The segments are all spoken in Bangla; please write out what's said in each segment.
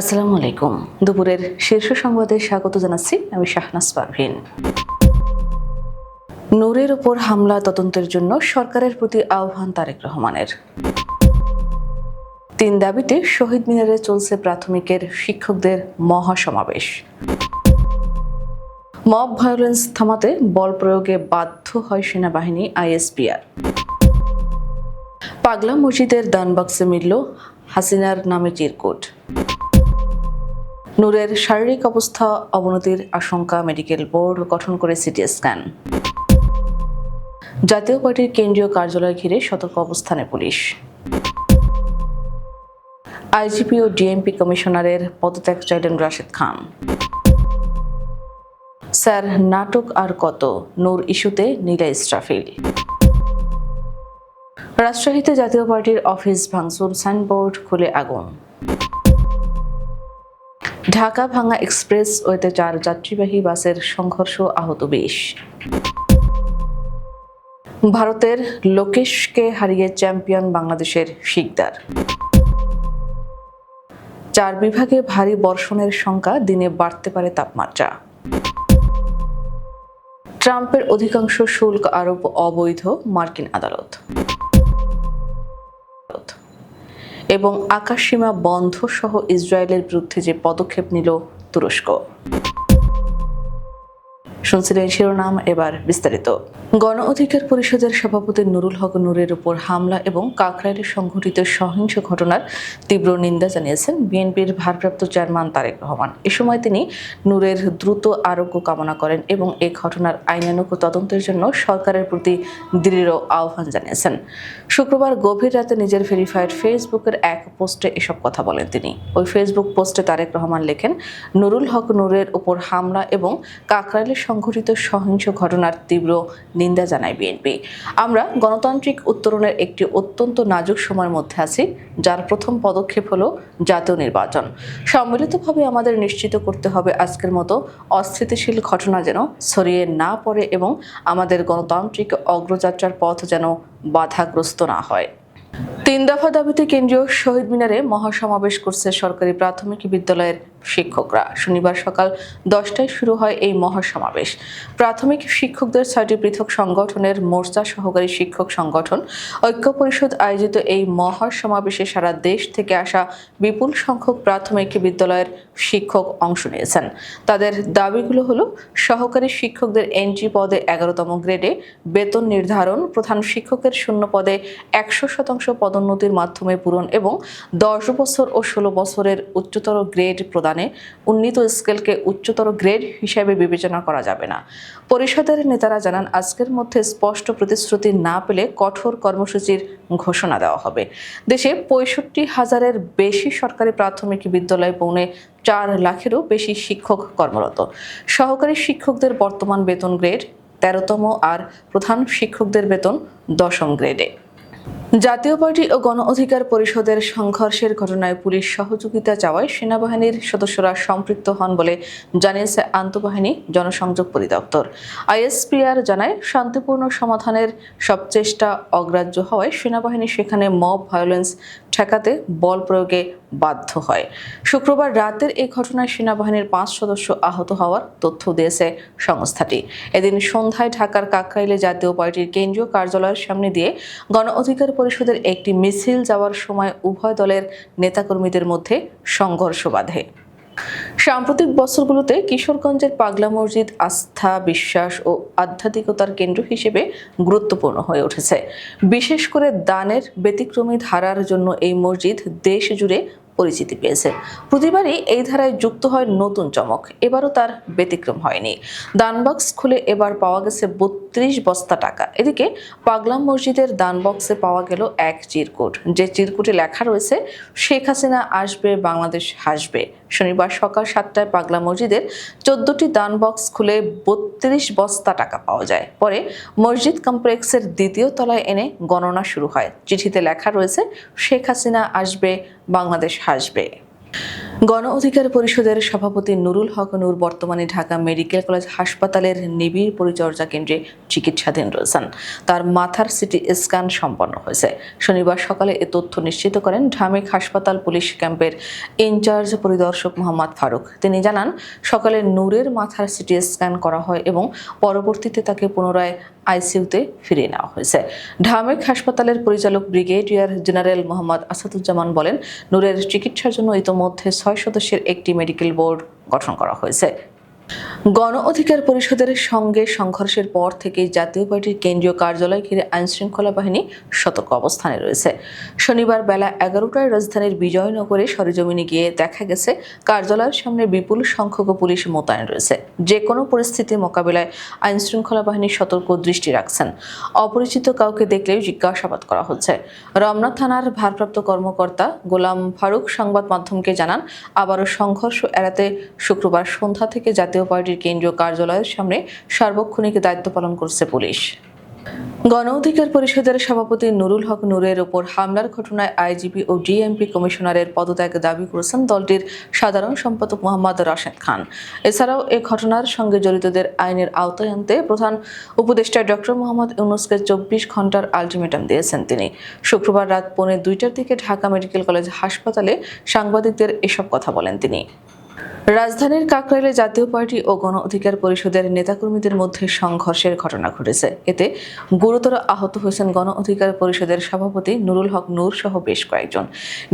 আসসালামু আলাইকুম। দুপুরের শীর্ষ সংবাদে স্বাগত জানাচ্ছি আমি শাহনাজ পারভিন। নূরের ওপর হামলা তদন্তের জন্য সরকারের প্রতি আহ্বান তারেক রহমানের। তিন দাবিতে শহীদ মিনারে চলছে প্রাথমিকের শিক্ষকদের মহাসমাবেশ। মব ভায়োলেন্স থামাতে বল প্রয়োগে বাধ্য হয় সেনাবাহিনী আইএসপিআর পাগলা মসজিদের দানবাক্সে মিলল হাসিনার নামে চিরকুট। নূরের শারীরিক অবস্থা, অবনতির আশঙ্কা মেডিকেল বোর্ড গঠন করে সিটি স্ক্যান। জাতীয় পার্টির কেন্দ্রীয় কার্যালয় ঘিরে সতর্ক অবস্থানে পুলিশ। আইজিপি ও ডিএমপি কমিশনারের পদত্যাগ চাইলেন রাশেদ খান। স্যার, নাটক আর কত? নূর ইস্যুতে নীলা ইস্রাফিল। রাজশাহীতে জাতীয় পার্টির অফিস ভাঙচুর, সাইনবোর্ড খুলে আগুন। ঢাকা ভাঙা এক্সপ্রেস ওয়েতে চার যাত্রীবাহী বাসের সংঘর্ষ আহত বেশ। ভারতের লোকেশকে হারিয়ে চ্যাম্পিয়ন বাংলাদেশের শিকদার। চার বিভাগে ভারী বর্ষণের সংখ্যা দিনে বাড়তে পারে তাপমাত্রা। ট্রাম্পের অধিকাংশ শুল্ক আরোপ অবৈধ, মার্কিন আদালত। এবং আকাশসীমা বন্ধ সহ ইসরায়েলের বিরুদ্ধে যে পদক্ষেপ নিল তুরস্ক। শুনছিলেন শিরোনাম এবার বিস্তারিত। গণ অধিকার পরিষদের সভাপতি নুরুল হক নুরের উপর হামলা এবং কাকরাইলে সংঘটিত সহিংস ঘটনার তীব্র নিন্দা জানিয়েছেন বিএনপির ভারপ্রাপ্ত চেয়ারম্যান তারেক রহমান। এ সময় তিনি নূরের দ্রুত আরোগ্য কামনা করেন এবং এই ঘটনার আইনানুগ তদন্তের জন্য সরকারের প্রতি দৃঢ় আহ্বান জানিয়েছেন। শুক্রবার গভীর রাতে নিজের ভেরিফাইড ফেসবুকের এক পোস্টে এসব কথা বলেন তিনি। ওই ফেসবুক পোস্টে তারেক রহমান লেখেন, নুরুল হক নূরের উপর হামলা এবং কাকরাইলে সংঘটিত সহিংস ঘটনার তীব্র নিন্দা জানায় বিএনপি। আমরা গণতান্ত্রিক উত্তরণের একটি অত্যন্ত নাজুক সময়ের মধ্যে আছি, যার প্রথম পদক্ষেপ হলো জাতীয় নির্বাচন। সম্মিলিতভাবে আমাদের নিশ্চিত করতে হবে আজকের মতো অস্থিতিশীল ঘটনা যেন ছড়িয়ে না পড়ে এবং আমাদের গণতান্ত্রিক অগ্রযাত্রার পথ যেন বাধাগ্রস্ত না হয়। তিন দফা দাবিতে কেন্দ্রীয় শহীদ মিনারে মহাসমাবেশ করছে সরকারি প্রাথমিক বিদ্যালয়ের শিক্ষকরা। শনিবার সকাল দশটায় শুরু হয় এই মহাসমাবেশ। প্রাথমিক শিক্ষকদের ছয়টি পৃথক সংগঠনের মোর্চা সহকারী শিক্ষক সংগঠন, ঐক্য পরিষদ আয়োজিত এই মহাসমাবেশে সারা দেশ থেকে আসা বিপুল সংখ্যক প্রাথমিক বিদ্যালয়ের শিক্ষক অংশ নিয়েছেন। তাদের দাবিগুলো হলো, সহকারী শিক্ষকদের এন্ট্রি পদে এগারোতম গ্রেডে, বেতন নির্ধারণ, প্রধান শিক্ষকের শূন্য পদে একশো শতাংশ পদোন্নতির মাধ্যমে পূরণ এবং দশ বছর ও ষোলো বছরের উচ্চতর গ্রেড প্রদানে উন্নীত স্কেলকে উচ্চতর গ্রেড হিসেবে বিবেচনা করা যাবে না। পরিষদের নেতারা জানান, আজকের মধ্যে স্পষ্ট প্রতিশ্রুতি না পেলে কঠোর কর্মসূচির ঘোষণা দেওয়া হবে। দেশে পঁয়ষট্টি হাজারের বেশি সরকারি প্রাথমিক বিদ্যালয় পৌনে চার লাখেরও বেশি শিক্ষক কর্মরত। সহকারী শিক্ষকদের বর্তমান বেতন গ্রেড তেরোতম আর প্রধান শিক্ষকদের বেতন দশম গ্রেডে। জাতীয় পার্টি ও গণ অধিকার পরিষদের সংঘর্ষের ঘটনায় পুলিশ সহযোগিতা চাওয়ায় সেনাবাহিনীর সদস্যরা সম্পৃক্ত হন বলে জানিয়েছে আন্তঃবাহিনী জনসংযোগ পরিদপ্তর। আইএসপিআর জানায়, শান্তিপূর্ণ সমাধানের সব চেষ্টা অগ্রাহ্য হওয়ায় সেনাবাহিনী সেখানে মব ভায়োলেন্স ঠেকাতে বল প্রয়োগে বাধ্য হয়। শুক্রবার রাতের এই ঘটনায় সেনাবাহিনীর পাঁচ সদস্য আহত হওয়ার তথ্য দিয়েছে সংস্থাটি। এদিন সন্ধ্যায় ঢাকার কাকরাইলে জাতীয় পার্টির কেন্দ্রীয় কার্যালয়ের সামনে দিয়ে গণ অধিকার পরিষদের একটি মিছিল যাওয়ার সময় উভয় দলের নেতাকর্মীদের মধ্যে সংঘর্ষ বাধে। সাম্প্রতিক বছরগুলোতে কিশোরগঞ্জের পাগলা মসজিদ আস্থা, বিশ্বাস ও আধ্যাত্মিকতার কেন্দ্র হিসেবে গুরুত্বপূর্ণ হয়ে উঠেছে। বিশেষ করে দানের ব্যতিক্রমী ধারার জন্য এই মসজিদ দেশ জুড়ে পরিচিতি পেয়েছে। প্রতিবারই এই ধারায় যুক্ত হয় নতুন চমক, এবারও তার ব্যতিক্রম হয়নি। দানবক্স খুলে এবার পাওয়া গেছে বত্রিশ বস্তা টাকা। এদিকে পাগলাম মসজিদের দানবক্সে পাওয়া গেল এক চিরকুট। যে চিরকুটে লেখা রয়েছে, শেখ হাসিনা আসবে, বাংলাদেশ হাসবে। শনিবার সকাল সাতটায় পাগলা মসজিদের চোদ্দটি দান বক্স খুলে বত্রিশ বস্তা টাকা পাওয়া যায়। পরে মসজিদ কমপ্লেক্সের দ্বিতীয় তলায় এনে গণনা শুরু হয়। চিঠিতে লেখা রয়েছে, শেখ হাসিনা আসবে, বাংলাদেশ হাসবে। গণ অধিকার পরিষদের সভাপতি নুরুল হক নূর বর্তমানে ঢাকা মেডিকেল কলেজ হাসপাতালের নিবিড় পরিচর্যা কেন্দ্রে চিকিৎসাধীন রয়েছেন। তার মাথার সিটি স্ক্যান সম্পন্ন হয়েছে। শনিবার সকালে এ তথ্য নিশ্চিত করেন ঢামেক হাসপাতাল পুলিশ ক্যাম্পের ইনচার্জ পরিদর্শক মোহাম্মদ ফারুক। তিনি জানান, সকালে নূরের মাথার সিটি স্ক্যান করা হয় এবং পরবর্তীতে তাকে পুনরায় আইসিইউতে ফিরিয়ে নেওয়া হয়েছে। ঢামেক হাসপাতালের পরিচালক ব্রিগেডিয়ার জেনারেল মোহাম্মদ আসাদুজ্জামান বলেন, নূরের চিকিৎসার জন্য ইতোমধ্যে ছয় সদস্যের একটি মেডিকেল বোর্ড গঠন করা হয়েছে। গণ অধিকার পরিষদের সঙ্গে সংঘর্ষের পর থেকে জাতীয় পার্টির কেন্দ্রীয় কার্যালয় ঘিরে আইনশৃঙ্খলা বাহিনী সতর্ক অবস্থানে রয়েছে। শনিবার বেলা এগারোটায় রাজধানীর বিজয়নগরে সরেজমিনে গিয়ে দেখা গেছে, কার্যালয়ের সামনে বিপুল সংখ্যক পুলিশ মোতায়েন রয়েছে। যে কোনো পরিস্থিতি মোকাবিলায় আইনশৃঙ্খলা বাহিনী সতর্ক দৃষ্টি রাখছেন। অপরিচিত কাউকে দেখলেও জিজ্ঞাসাবাদ করা হচ্ছে। রমনা থানার ভারপ্রাপ্ত কর্মকর্তা গোলাম ফারুক সংবাদ মাধ্যমকে জানান, আবারও সংঘর্ষ এড়াতে শুক্রবার সন্ধ্যা থেকে জাতীয় পার্টির কেন্দ্রীয় কার্যালয়ের সামনে সার্বক্ষণিক দায়িত্ব পালন করছে পুলিশ। গণ অধিকার পরিষদের সভাপতি নুরুল হক নূরের ওপর হামলার ঘটনায় আইজিপি ও ডিএমপি কমিশনারের পদত্যাগ দাবি করেছেন দলটির সাধারণ সম্পাদক মোহাম্মদ রাশেদ খান। এছাড়াও এ ঘটনার সঙ্গে জড়িতদের আইনের আওতায় আনতে প্রধান উপদেষ্টা ডক্টর মোহাম্মদ ইউনুসকে চব্বিশ ঘণ্টার আলটিমেটাম দিয়েছেন তিনি। শুক্রবার রাত পৌনে দুইটার দিকে ঢাকা মেডিকেল কলেজ হাসপাতালে সাংবাদিকদের এসব কথা বলেন তিনি। রাজধানীর কাকরাইলে জাতীয় পার্টি ও গণ অধিকার পরিষদের নেতাকর্মীদের মধ্যে সংঘর্ষের ঘটনা ঘটেছে। এতে গুরুতর আহত হয়েছেন গণ অধিকার পরিষদের সভাপতি নুরুল হক নূর সহ বেশ কয়েকজন।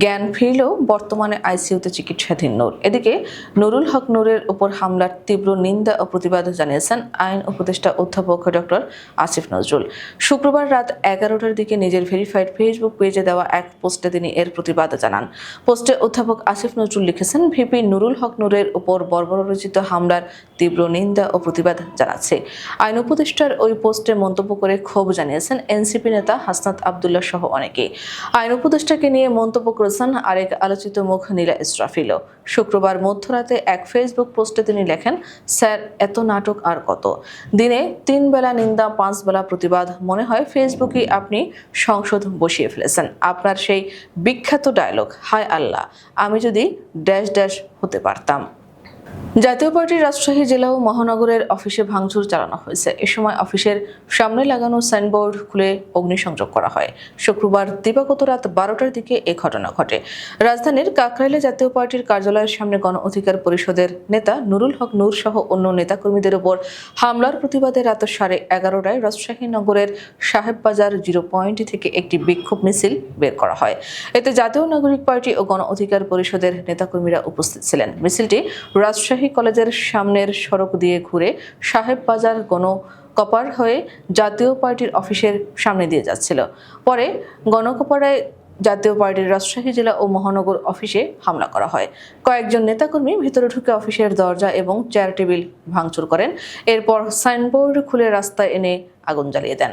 জ্ঞান ফিরলেও বর্তমানে আইসিইউতে চিকিৎসাধীন নূর। এদিকে নুরুল হক নূরের উপর হামলার তীব্র নিন্দা ও প্রতিবাদ জানিয়েছেন আইন উপদেষ্টা অধ্যাপক ডক্টর আসিফ নজরুল। শুক্রবার রাত এগারোটার দিকে নিজের ভেরিফাইড ফেসবুক পেজে দেওয়া এক পোস্টে তিনি এর প্রতিবাদ জানান। পোস্টে অধ্যাপক আসিফ নজরুল লিখেছেন, ভিপি নুরুল হক নূরের উপর বর্বরচিত হামলার তীব্র নিন্দা ও প্রতিবাদ জানাচ্ছে। আইন উপদেষ্টার ওই পোস্টে মন্তব্য করে ক্ষোভ জানিয়েছেন এনসিপি নেতা হাসনাত আবদুল্লাহ সহ অনেকে। আইন উপদেষ্টাকে নিয়ে মন্তব্য করেছেন আরেক আলোচিত মুখ নীলা ইসরাফিলও। শুক্রবার মধ্যরাতে এক ফেসবুক পোস্টে তিনি লেখেন, স্যার, এত নাটক আর কত? দিনে তিন বেলা নিন্দা, পাঁচ বেলা প্রতিবাদ, মনে হয় ফেসবুকে আপনি সংসদ বসিয়ে ফেলেছেন। আপনার সেই বিখ্যাত ডায়লগ, হায় আল্লাহ, আমি যদি ড্যাশ ড্যাশ হতে পারতাম। জাতীয় পার্টির রাজশাহী জেলা ও মহানগরের অফিসে ভাঙচুর চালানো হয়েছে। এ সময় অফিসের সামনে লাগানো সাইনবোর্ড খুলে অগ্নিসংযোগ করা হয়। শুক্রবার দিবাগত রাত বারোটার দিকে এ ঘটনা ঘটে। রাজধানীর কাকরাইলে জাতীয় পার্টির কার্যালয়ের সামনে গণ অধিকার পরিষদের নেতা নুরুল হক নূর সহ অন্য নেতাকর্মীদের উপর হামলার প্রতিবাদে রাত সাড়ে এগারোটায় রাজশাহী নগরের সাহেববাজার জিরো পয়েন্ট থেকে একটি বিক্ষোভ মিছিল বের করা হয়। এতে জাতীয় নাগরিক পার্টি ও গণ অধিকার পরিষদের নেতাকর্মীরা উপস্থিত ছিলেন। মিছিলটি রাজশাহী কলেজের সামনের সড়ক দিয়ে ঘুরে সাহেব বাজার গণ কপার হয়ে জাতীয় পার্টির অফিসের সামনে দিয়ে যাচ্ছিল। পরে গণকপাড়ায় জাতীয় পার্টির রাজশাহী জেলা ও মহানগর অফিসে হামলা করা হয়। কয়েকজন নেতাকর্মী ভিতরে ঢুকে অফিসের দরজা এবং চেয়ার টেবিল ভাঙচুর করেন। এরপর সাইনবোর্ড খুলে রাস্তায় এনে আগুন জ্বালিয়ে দেন।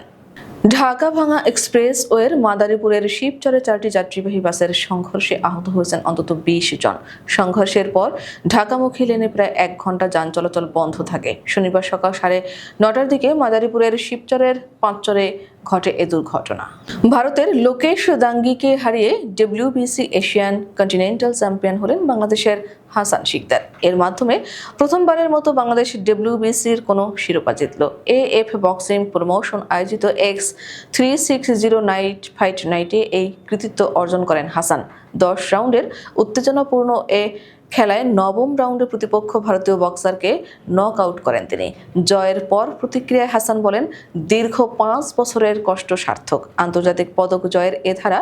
ঢাকা ভাঙা এক্সপ্রেস ওয়ের মাদারীপুরের শিবচরে চারটি যাত্রীবাহী বাসের সংঘর্ষে আহত হয়েছেন অন্তত বিশ জন। সংঘর্ষের পর ঢাকামুখী লেনে প্রায় এক ঘণ্টা যান চলাচল বন্ধ থাকে। শনিবার সকাল সাড়ে নটার দিকে মাদারীপুরের শিবচরের পাঁচচরে ঘটে এ দুর্ঘটনা। ভারতের লোকেশ দাঙ্গিকে হারিয়ে ডব্লিউবিসি এশিয়ান কন্টিনেন্টাল চ্যাম্পিয়ন হলেন বাংলাদেশের হাসান শিকদার। এর মাধ্যমে প্রথমবারের মতো বাংলাদেশ ডব্লিউবিসির কোনো শিরোপা জিতল। এ এফ বক্সিং প্রমোশন আয়োজিত X three six zero night fight নাইটে এই কৃতিত্ব অর্জন করেন হাসান। দশ রাউন্ডের উত্তেজনাপূর্ণ এ খেলায় নবম রাউন্ডে প্রতিপক্ষ ভারতীয় বক্সারকে নক আউট করেন তিনি। জয়ের পর প্রতিক্রিয়ায় হাসান বলেন, দীর্ঘ পাঁচ বছরের কষ্ট সার্থক। আন্তর্জাতিক পদক জয়ের এ ধারা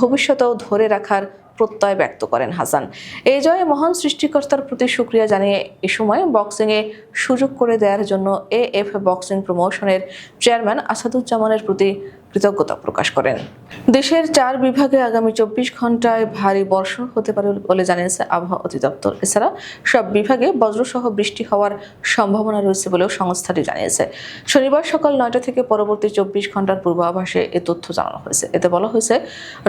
ভবিষ্যতেও ধরে রাখার প্রত্যয় ব্যক্ত করেন হাসান। এই জয়ে মহান সৃষ্টিকর্তার প্রতি সুক্রিয়া জানিয়ে এ সময় বক্সিংয়ে সুযোগ করে দেওয়ার জন্য এ এফ বক্সিং প্রমোশনের চেয়ারম্যান আসাদুজ্জামানের প্রতি কৃতজ্ঞতা প্রকাশ করেন। দেশের চার বিভাগে আগামী চব্বিশ ঘন্টায় ভারী বর্ষণ হতে পারে বলে জানিয়েছে আবহাওয়া অধিদপ্তর। এছাড়া সব বিভাগে বজ্রসহ বৃষ্টি হওয়ার সম্ভাবনা রয়েছে বলেও সংস্থাটি জানিয়েছে। শনিবার সকাল নয়টা থেকে পরবর্তী চব্বিশ ঘণ্টার পূর্বাভাসে এ তথ্য জানানো হয়েছে। এতে বলা হয়েছে,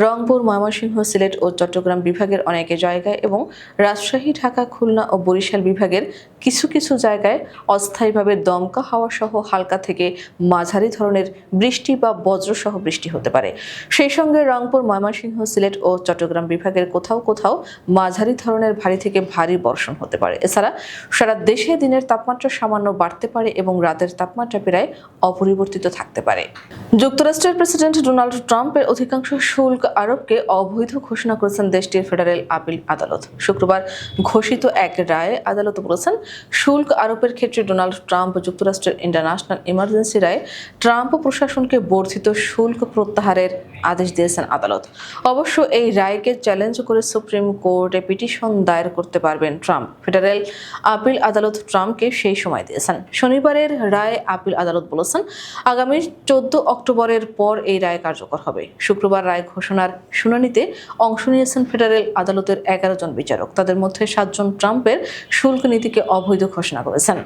রংপুর, ময়মনসিংহ, সিলেট ও চট্টগ্রাম বিভাগের অনেক জায়গায় এবং রাজশাহী, ঢাকা, খুলনা ও বরিশাল বিভাগের কিছু কিছু জায়গায় অস্থায়ীভাবে দমকা হাওয়া সহ হালকা থেকে মাঝারি ধরনের বৃষ্টি বা বজ্র সহ বৃষ্টি হতে পারে। সেই সঙ্গে রংপুর, ময়মনসিংহ, সিলেট ও চট্টগ্রাম বিভাগের কোথাও কোথাও মাঝারি ধরনের ভারী থেকে ভারী বর্ষণ হতে পারে। এছাড়া সারা দেশে দিনের তাপমাত্রা সামান্য বাড়তে পারে এবং রাতের তাপমাত্রা প্রায় অপরিবর্তিত থাকতে পারে। যুক্তরাষ্ট্রের প্রেসিডেন্ট ডোনাল্ড ট্রাম্পের অধিকাংশ শুল্ক আরোপকে অবৈধ ঘোষণা করেছেন দেশটির ফেডারেল আপিল আদালত। শুক্রবার ঘোষিত এক রায়ে আদালত বলেছেন, শুল্ক আরোপের ক্ষেত্রে ডোনাল্ড ট্রাম্প যুক্তরাষ্ট্রের ইন্টারন্যাশনাল ইমার্জেন্সি রায়ে ট্রাম্প প্রশাসনকে বর্ধিত শুল্ক প্রত্যাহারের আদেশ দিয়েছেন আদালত। অবশ্য এই রায়কে চ্যালেঞ্জ করে সুপ্রিম কোর্টে পিটিশন দায়ের করতে পারবেন ট্রাম্প। ফেডারেল আপিল আদালত ট্রাম্পকে সেই সময় দিয়েছেন। শনিবারের রায় আপিল আদালত বলেছেন, আগামী চোদ্দ অক্টোবরের পর এই রায় কার্যকর হবে। শুক্রবার রায় ঘোষণার শুনানিতে অংশ নিয়েছেন ফেডারেল আদালতের এগারো জন বিচারক। তাদের মধ্যে সাতজন ট্রাম্পের শুল্ক নীতিকে অবৈধ ঘোষণা করেছেন।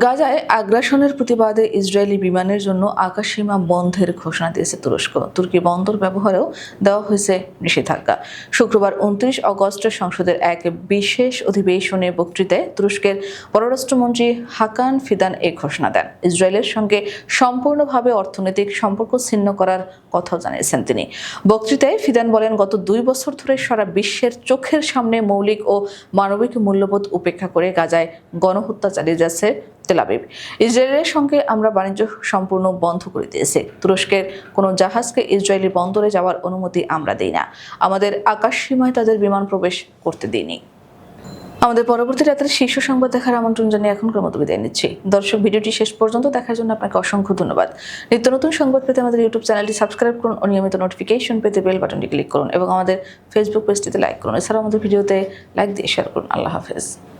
গাজায় আগ্রাসনের প্রতিবাদে ইসরায়েলি বিমানের জন্য আকাশসীমা বন্ধের ঘোষণা দিয়েছে তুরস্ক। তুর্কি বন্দর ব্যবহারেও দেওয়া হয়েছে নিষেধাজ্ঞা। শুক্রবার উনত্রিশ অগস্ট সংসদের এক বিশেষ অধিবেশনে বক্তৃতায় তুরস্কের পররাষ্ট্রমন্ত্রী হাকান ফিদান এই ঘোষণা দেন। ইসরায়েলের সঙ্গে সম্পূর্ণভাবে অর্থনৈতিক সম্পর্ক ছিন্ন করার কথাও জানিয়েছেন তিনি। বক্তৃতায় ফিদান বলেন, গত দুই বছর ধরে সারা বিশ্বের চোখের সামনে মৌলিক ও মানবিক মূল্যবোধ উপেক্ষা করে গাজায় গণহত্যা চালিয়ে যাচ্ছে তেলাবিব ইসরায়েলের সঙ্গে আমরা বাণিজ্য সম্পূর্ণ বন্ধ করে দিয়েছি। তুরস্কের কোনো জাহাজকে ইসরায়েলি বন্দরে যাওয়ার অনুমতি আমরা দিই না। আমাদের আকাশ সীমায় তাদের বিমান প্রবেশ করতে দিইনি। আমাদের পরবর্তী রাতের শীর্ষ সংবাদ দেখার আমন্ত্রণ জানিয়ে এখনকার মতো বিদায় নিচ্ছি। দর্শক, ভিডিওটি শেষ পর্যন্ত দেখার জন্য আপনাকে অসংখ্য ধন্যবাদ। নিত্য নতুন সংবাদ পেতে আমাদের ইউটিউব চ্যানেলটি সাবস্ক্রাইব করুন ও নিয়মিত নোটিফিকেশন পেতে বেল বাটনটি ক্লিক করুন এবং আমাদের ফেসবুক পেজটিতে লাইক করুন। এছাড়াও আমাদের ভিডিওতে লাইক দিয়ে শেয়ার করুন। আল্লাহ হাফেজ।